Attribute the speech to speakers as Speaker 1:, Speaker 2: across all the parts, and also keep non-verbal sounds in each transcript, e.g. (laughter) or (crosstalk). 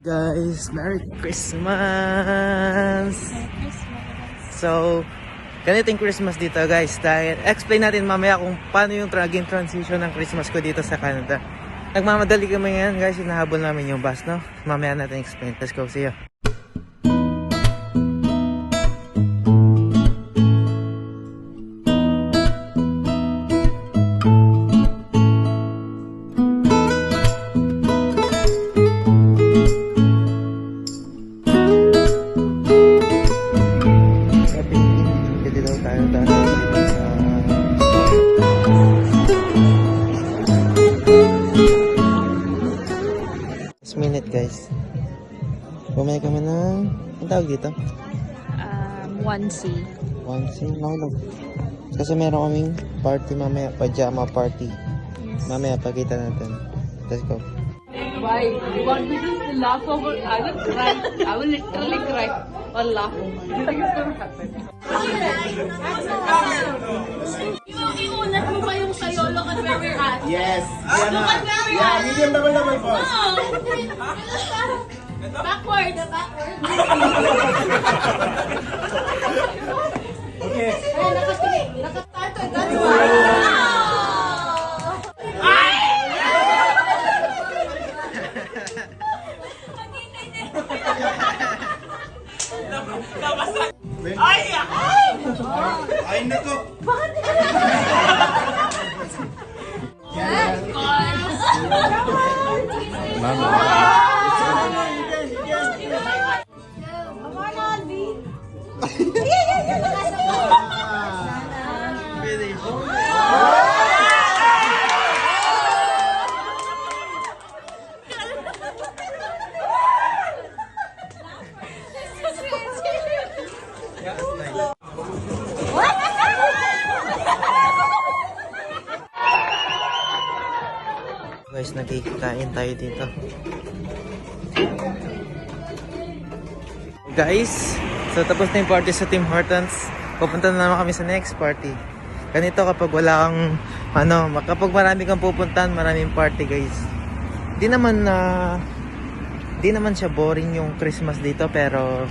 Speaker 1: Guys, Merry Christmas! So, ganito yung Christmas dito guys. Dahil, explain natin mamaya kung paano yung naging transition ng Christmas ko dito sa Canada. Nagmamadali kami ngayon guys, hinahabol namin yung bus, no? Mamaya natin explain. Let's go, see you. Bumaya kami ng... Ang tawag dito?
Speaker 2: Um, 1C.
Speaker 1: One scene lang lang. Kasi meron kaming party mamaya, pajama party. Mamaya pakita natin. Let's go.
Speaker 3: Why? You want me to laugh over? I will cry. I will literally cry or laugh. Nothing is going to happen.
Speaker 4: Iunat mo ba yung sayo? Look at where we're at.
Speaker 5: Yes.
Speaker 4: Look at where we
Speaker 5: Yeah,
Speaker 4: are.
Speaker 5: medium naman naman po. (laughs)
Speaker 4: Oh. Backward, backward.
Speaker 5: Okay.
Speaker 4: Ay, nakastart. Nakastart. That's why.
Speaker 5: Ay, nako.
Speaker 1: Guys, nakikikain tayo dito. Guys, so tapos na yung party sa Tim Hortons. Pupunta na naman kami sa next party. Ganito kapag wala kang, ano, kapag marami kang pupuntahan, maraming party guys. Di naman na, di naman siya boring yung Christmas dito, pero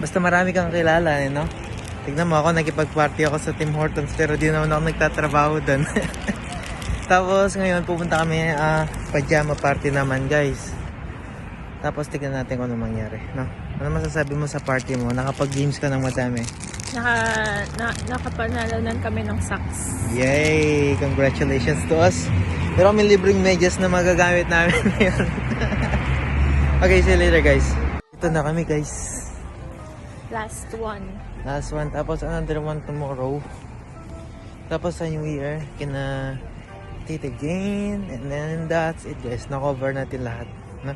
Speaker 1: basta marami kang kilala, eh, no? Tignan mo ako, nagipag-party ako sa Tim Hortons, pero di naman ako nagtatrabaho doon. (laughs) Tapos ngayon pupunta kami ah pajama party naman guys. Tapos tignan natin kung ano mangyari, no? Ano masasabi mo sa party mo? Nakapag-games ka ng madami.
Speaker 2: Naka, na, nakapanalunan kami ng socks.
Speaker 1: Yay! Congratulations to us. Pero kami libreng medyas na magagamit namin (laughs) ngayon. okay, see you later guys. Ito na kami guys.
Speaker 2: Last one.
Speaker 1: Last one. Tapos another one tomorrow. Tapos sa New Year, kina Tita again. And then that's it guys. Na-cover natin lahat. No?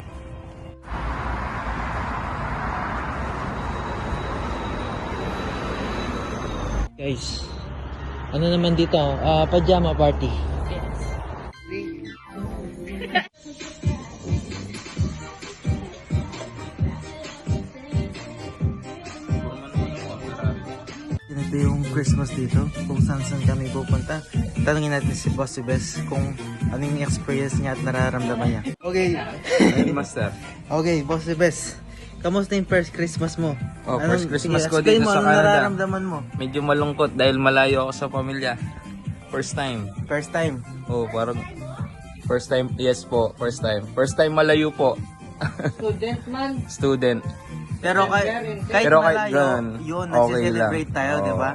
Speaker 1: Guys, ano naman dito? Ah, pajama party.
Speaker 2: Yes. (laughs)
Speaker 1: Ito yung Christmas dito, kung saan saan kami pupunta. Tanungin natin si Boss Bes kung ano yung experience niya at nararamdaman niya. Okay,
Speaker 6: Master. (laughs)
Speaker 1: okay, Boss Bes. Kamusta yung first Christmas mo?
Speaker 6: Oh, first Christmas ko
Speaker 1: explain
Speaker 6: dito
Speaker 1: mo,
Speaker 6: sa
Speaker 1: anong
Speaker 6: Canada.
Speaker 1: nararamdaman mo?
Speaker 6: Medyo malungkot dahil malayo ako sa pamilya. First time.
Speaker 1: First time.
Speaker 6: Oh, parang first time. Yes po, first time. First time malayo po.
Speaker 3: Student man.
Speaker 6: Student.
Speaker 1: Pero kahit, kahit
Speaker 6: Pero kahit
Speaker 1: malayo,
Speaker 6: ganun,
Speaker 1: yun,
Speaker 6: okay
Speaker 1: nagse-celebrate
Speaker 6: lang.
Speaker 1: tayo,
Speaker 6: Oo.
Speaker 1: di ba?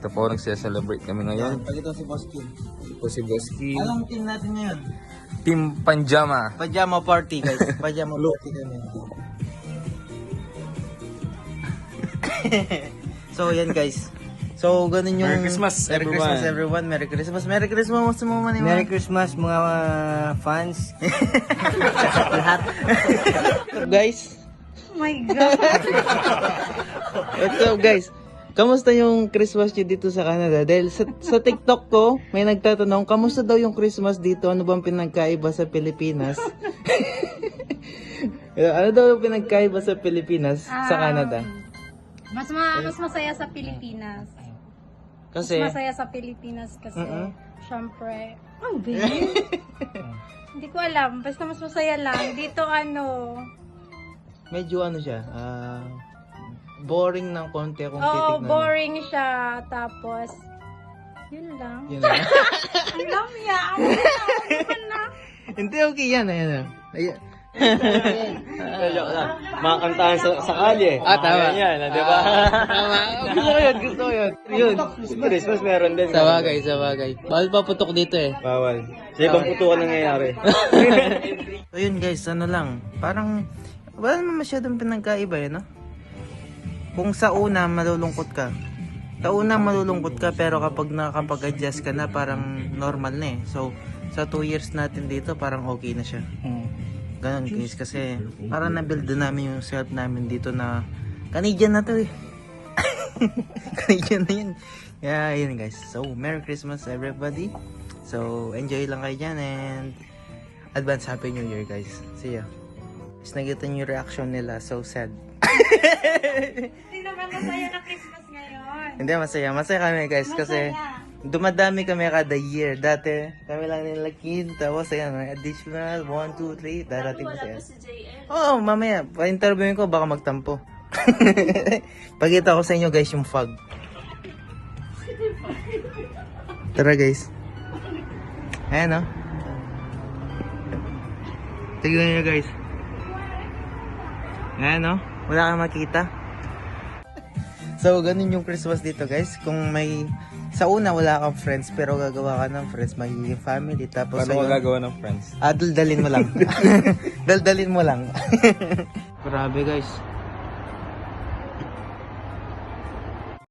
Speaker 6: Ito po, nagse-celebrate kami ngayon.
Speaker 1: Pagkita si Boss Kim.
Speaker 6: Ito po si Boski.
Speaker 1: Anong team natin ngayon?
Speaker 6: Team Panjama.
Speaker 1: Pajama party, guys. (laughs) Pajama party kami. (laughs) so, yan guys. So, ganun yung...
Speaker 6: Merry Christmas,
Speaker 1: Merry
Speaker 6: everyone.
Speaker 1: Christmas, everyone. Merry Christmas. Merry Christmas mo man
Speaker 7: Merry Christmas mga fans. (laughs) Lahat.
Speaker 1: guys. Oh my God. (laughs) What's up, guys? Kamusta yung Christmas nyo dito sa Canada? Dahil sa, sa TikTok ko, may nagtatanong, kamusta daw yung Christmas dito? Ano bang pinagkaiba sa Pilipinas? (laughs) ano daw yung pinagkaiba sa Pilipinas sa Canada?
Speaker 8: Mas ma mas masaya sa Pilipinas.
Speaker 1: Kasi,
Speaker 8: Mas masaya sa Pilipinas kasi
Speaker 1: Mm-mm.
Speaker 8: syempre (laughs) Ang bilis. Hindi ko alam. Basta mas masaya lang. Dito ano.
Speaker 1: Medyo ano siya, ah, boring ng konti kung
Speaker 8: Oo,
Speaker 1: titignan. mo.
Speaker 8: boring siya. Tapos, yun lang.
Speaker 1: Yun lang. (laughs)
Speaker 8: Ang lamya.
Speaker 1: Hindi, okay yan. Ayan na. Ayan.
Speaker 7: Mga kantahan sa, sa kalye.
Speaker 1: Ah, tama.
Speaker 7: Yan, di ba?
Speaker 1: Tama. (laughs) Gusto ko yun, gusto ko yun. Yun.
Speaker 7: Christmas meron din.
Speaker 1: Sa bagay, sa bagay. Bawal pa putok dito eh.
Speaker 7: Bawal. Sa ibang putukan nangyayari. (laughs)
Speaker 1: So yun guys, ano lang, parang wala naman masyadong pinagkaiba eh, no? Kung sa una malulungkot ka, sa una malulungkot ka pero kapag nakakapag-adjust ka na parang normal na eh. So sa 2 years natin dito parang okay na siya. Ganun guys kasi parang na-build na namin yung self namin dito na Canadian na to eh. (laughs) Canadian na yun. Yeah, yun guys. So, Merry Christmas everybody. So, enjoy lang kayo dyan and advance Happy New Year guys. See ya. Tapos nakita niyo yung reaction nila. So sad.
Speaker 8: Hindi naman masaya na Christmas ngayon.
Speaker 1: Hindi, masaya. Masaya kami guys kasi dumadami kami kada year. Dati, kami lang nila kid. Tapos ayan, may additional 1, 2, 3. Darating ko siya. Oo, mamaya. Pa-interviewin ko, baka magtampo. (laughs) Pagkita ko sa inyo guys yung fog. Tara guys. Ayan oh. Tignan nyo guys. Ayan oh. Wala kang makita. So, ganun yung Christmas dito guys. Kung may... Sa una, wala kang friends, pero gagawa ka ng friends, magiging family. Tapos,
Speaker 6: Paano
Speaker 1: ayun,
Speaker 6: ka gagawa ng friends?
Speaker 1: Ah, daldalin mo lang. (laughs) (laughs) daldalin mo lang. (laughs) Grabe guys.